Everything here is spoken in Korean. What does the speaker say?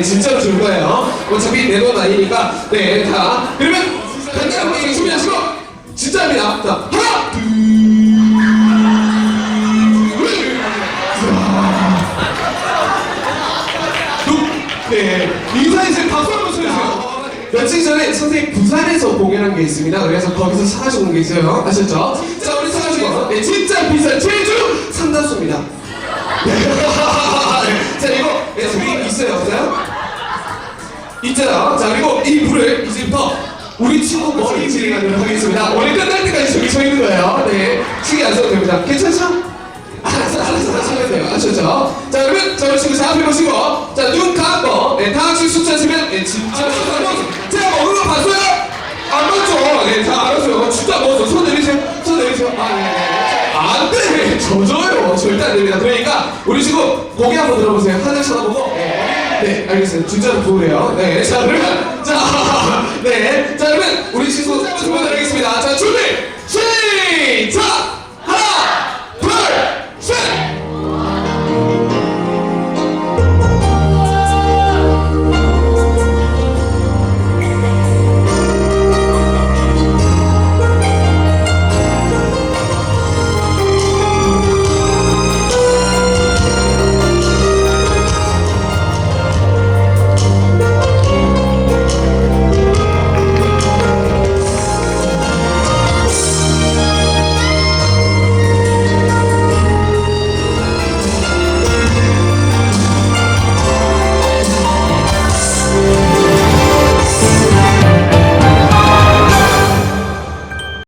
네, 진짜로 줄 거예요. 어차피 내돈 아니니까. 네, 자, 그러면 간단하게 준비하시고 진짜입니다. 자, 하나, 둘, 자, 네. 며칠 전에 선생님 부산에서 공연한 게 있습니다. 그래서 거기서 사가지고 온 게 있어요. 아셨죠? 자, 우리 사가지고 네, 진짜 비싼 제주 상담소입니다. 있잖아. 자, 그리고 이 불을 이제부터 우리 친구 머리 진행하도록 하겠습니다. 오늘 끝날 때까지 저기 서 있는 거예요. 네. 신경 안 써도 됩니다. 괜찮죠? 알았어, 알았어, 하시면 돼요. 아셨죠? 자, 그러면 자, 우리 친구 자, 앞에 보시고, 자, 눈 감고, 네, 다 같이 숫자 치면, 네, 진짜 숫자 제가 먹은 거 봤어요? 안 봤죠? 네, 다 알았어요. 진짜 먹었어. 손 내리세요. 손 내리세요. 아, 네, 네. 안 돼! 젖어요. 절대 안 됩니다. 그러니까, 우리 친구 고개 한번 들어보세요. 하늘 쳐다보고, 네, 네, 알겠어요. 진짜로 보래요. 네, 자, 그러면, 자, 네, 자, 그러면 우리 친구 준비하겠습니다. 자, 시작!